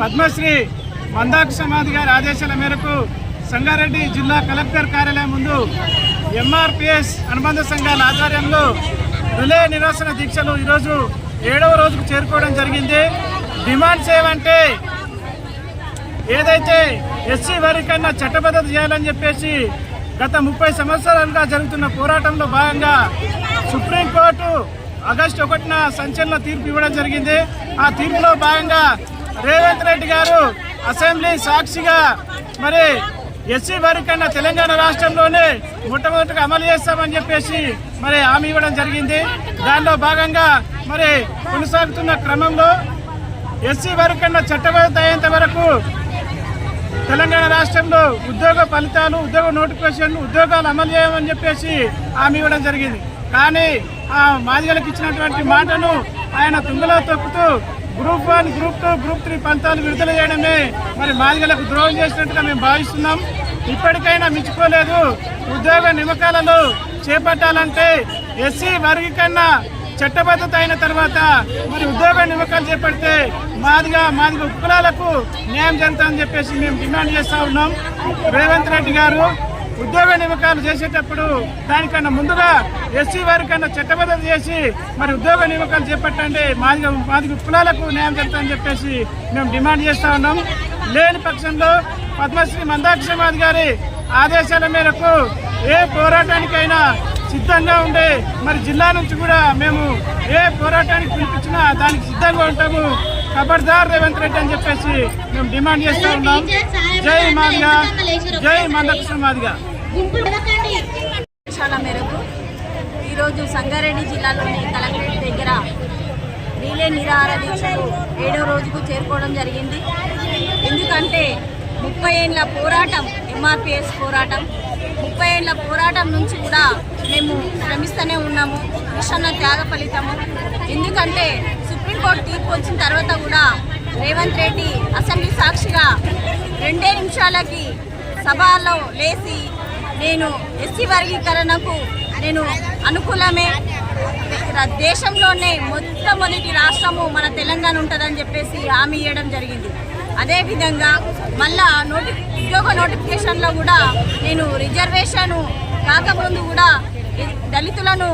పద్మశ్రీ మందాక్ష సమాధి గారి ఆదేశాల మేరకు సంగారెడ్డి జిల్లా కలెక్టర్ కార్యాలయం ముందు ఎంఆర్పిఎస్ అనుబంధ సంఘాల ఆధ్వర్యంలో రిలే నిరసన దీక్షలు ఈరోజు ఏడవ రోజుకు చేరుకోవడం జరిగింది. డిమాండ్స్ ఏమంటే ఏదైతే ఎస్సీ వారి కన్నా చట్టబద్ధత చేయాలని చెప్పేసి గత ముప్పై సంవత్సరాలుగా జరుగుతున్న పోరాటంలో భాగంగా సుప్రీంకోర్టు ఆగస్టు ఒకటిన సంచలన తీర్పు ఇవ్వడం జరిగింది. ఆ తీర్పులో భాగంగా రేవంత్ రెడ్డి గారు అసెంబ్లీ సాక్షిగా మరి ఎస్సీ వారి కన్నా తెలంగాణ రాష్ట్రంలోనే మొట్టమొదటిగా అమలు చేస్తామని చెప్పేసి మరి హామీ ఇవ్వడం జరిగింది. దానిలో భాగంగా మరి కొనసాగుతున్న క్రమంలో ఎస్సీ వారి కన్నా చట్టబద్ధత అయ్యేంత వరకు తెలంగాణ రాష్ట్రంలో ఉద్యోగ ఫలితాలు ఉద్యోగ నోటిఫికేషన్లు ఉద్యోగాలు అమలు చేయమని చెప్పేసి హామీ ఇవ్వడం జరిగింది. కానీ ఆ మాదిగలకు ఇచ్చినటువంటి మాటను ఆయన తుంగలో తొక్కుతూ group one group two group three పంతాలు విడుదల చేయడమే మరి మాదిగలకు ద్రోహం చేసినట్టుగా మేము భావిస్తున్నాం. ఇప్పటికైనా మించుకోలేదు ఉద్యోగ నియమకాలను చేపట్టాలంటే ఎస్సీ వర్గీకరణ చట్టబద్ధత అయిన తర్వాత మరి ఉద్యోగ నియమకాలు చేపడితే మాదిగా మాదిగా ఉపకులాలకు న్యాయం జరుగుతుందని చెప్పేసి మేము డిమాండ్ చేస్తా ఉన్నాం. రేవంత్ రెడ్డి గారు ఉద్యోగ నియమకాలు చేసేటప్పుడు దానికన్నా ముందుగా ఎస్సీ వారికన్నా చట్టబద్ధత చేసి మరి ఉద్యోగ నియమకాలు చేపట్టండి. మాదిగా మాదిగ కులాలకు న్యాయం జరుగుతుందని చెప్పేసి మేము డిమాండ్ చేస్తా ఉన్నాం. లేని పక్షంలో పద్మశ్రీ మందాక్షమాది గారి ఆదేశాల మేరకు ఏ పోరాటానికైనా సిద్ధంగా ఉండే మరి జిల్లా నుంచి కూడా మేము ఏ పోరాటానికి పిలిపించినా దానికి సిద్ధంగా ఉంటాము. ఖబర్దార్ రేవంత్ రెడ్డి అని చెప్పేసి మేము డిమాండ్ చేస్తూ ఉన్నాం. జై మాదిగా జై మందకృష్ణ మాదిగా ఆదేశాల మేరకు ఈరోజు సంగారెడ్డి జిల్లాలోని కలెక్టరేట్ దగ్గర రీలే నిరాహార దీక్షలు ఏడో రోజుకు చేరుకోవడం జరిగింది. ఎందుకంటే ముప్పై ఏళ్ళ పోరాటం ఎంఆర్పిఎస్ పోరాటం ముప్పై ఏళ్ళ పోరాటం నుంచి కూడా మేము శ్రమిస్తూనే ఉన్నాము కృష్ణ త్యాగ ఫలితము. ఎందుకంటే సుప్రీంకోర్టు తీర్పు వచ్చిన తర్వాత కూడా రేవంత్ రెడ్డి అసెంబ్లీ సాక్షిగా రెండే నిమిషాలకి సభలో లేచి నేను ఎస్సీ వర్గీకరణకు నేను అనుకూలమే. దేశంలోనే మొట్టమొదటి రాష్ట్రము మన తెలంగాణ ఉంటుందని చెప్పేసి హామీ ఇవ్వడం జరిగింది. అదేవిధంగా మళ్ళా నోటి ఉద్యోగ నోటిఫికేషన్లో కూడా నేను రిజర్వేషన్ కాకముందు కూడా దళితులను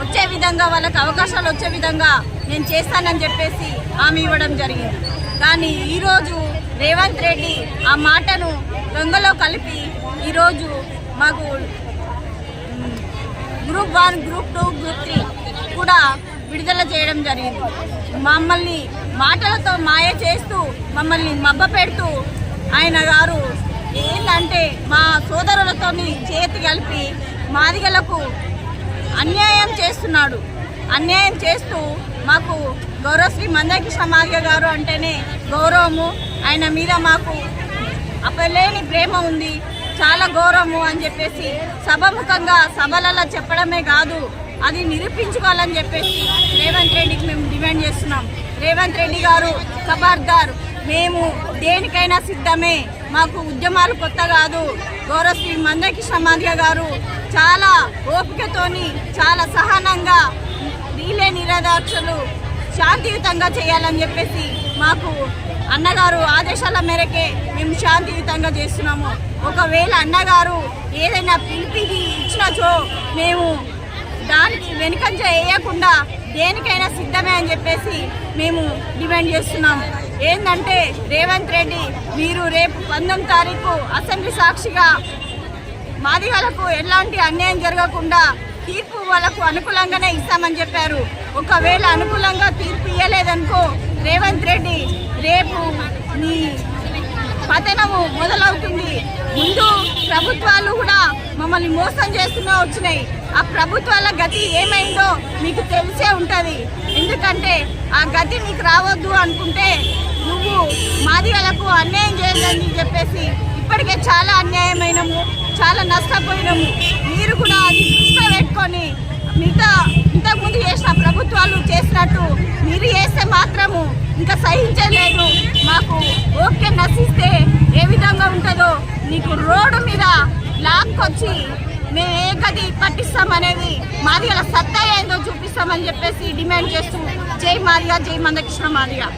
వచ్చే విధంగా వాళ్ళకి అవకాశాలు వచ్చే విధంగా నేను చేస్తానని చెప్పేసి హామీ ఇవ్వడం జరిగింది. కానీ ఈరోజు రేవంత్ రెడ్డి ఆ మాటను దొంగలో కలిపి ఈరోజు మాకు group one group two group three కూడా విడుదల చేయడం జరిగింది. మమ్మల్ని మాటలతో మాయ చేస్తూ మమ్మల్ని మబ్బ పెడుతూ ఆయన గారు ఏంటంటే మా సోదరులతో చేతి కలిపి మాదిగలకు అన్యాయం చేస్తున్నాడు. అన్యాయం చేస్తూ మాకు గౌరవశ్రీ మందకృష్ణ మాదిగ గారు అంటేనే గౌరవము. ఆయన మీద మాకు అప్పలేని ప్రేమ ఉంది. చాలా గౌరవము అని చెప్పేసి సభముఖంగా సభలలో చెప్పడమే కాదు అది నిరూపించుకోవాలని చెప్పేసి రేవంత్ రెడ్డికి మేము డిమాండ్ చేస్తున్నాం. రేవంత్ రెడ్డి గారు ఖబర్దార్ మేము దేనికైనా సిద్ధమే. మాకు ఉద్యమాలు కొత్త కాదు. గౌరవశ్రీ మందకృష్ణ మాదిగ గారు చాలా ఓపికతోని చాలా సహనంగా వీలే నిరాదాక్షలు శాంతియుతంగా చేయాలని చెప్పేసి మాకు అన్నగారు ఆదేశాల మేరకే మేము శాంతియుతంగా చేస్తున్నాము. ఒకవేళ అన్నగారు ఏదైనా పిలిపికి ఇచ్చినచో మేము దానికి వెనుకంజ వేయకుండా దేనికైనా సిద్ధమే అని చెప్పేసి మేము డిమాండ్ చేస్తున్నాము ఏంటంటే రేవంత్ రెడ్డి మీరు రేపు పంతొమ్మిది తారీఖు అసెంబ్లీ సాక్షిగా మాదిగలకు ఎలాంటి అన్యాయం జరగకుండా తీర్పు వాళ్ళకు అనుకూలంగానే ఇస్తామని చెప్పారు. ఒకవేళ అనుకూలంగా తీర్పు ఇవ్వలేదనుకో రేవంత్ రెడ్డి రేపు నీ పతనము మొదలవుతుంది. ముందు ప్రభుత్వాలు కూడా మమ్మల్ని మోసం చేస్తూనే వచ్చినాయి. ఆ ప్రభుత్వాల గతి ఏమైందో మీకు తెలిసే ఉంటుంది. ఎందుకంటే ఆ గతి నీకు రావద్దు అనుకుంటే నువ్వు మాదిగలకు అన్యాయం చేయాలని చెప్పేసి ఇప్పటికే చాలా అన్యాయమైనము చాలా నష్టపోయినాము. మీరు కూడా అది దృష్టిలో పెట్టుకొని మిగతా ఇంతకుముందు చేసిన ప్రభుత్వాలు చేసినట్టు మీరు చేస్తే మాత్రము ఇంకా సహించలేదు. మాకు ఓకే నశిస్తే ఏ విధంగా ఉంటుందో నీకు రోడ్డు మీద లాక్కొచ్చి మేము ఏ గది పట్టిస్తామనేది మాదిగల సత్తా ఏందో చూపిస్తామని చెప్పేసి డిమాండ్ చేస్తూ జై మాదిగా జై మందకృష్ణ మాదిగా.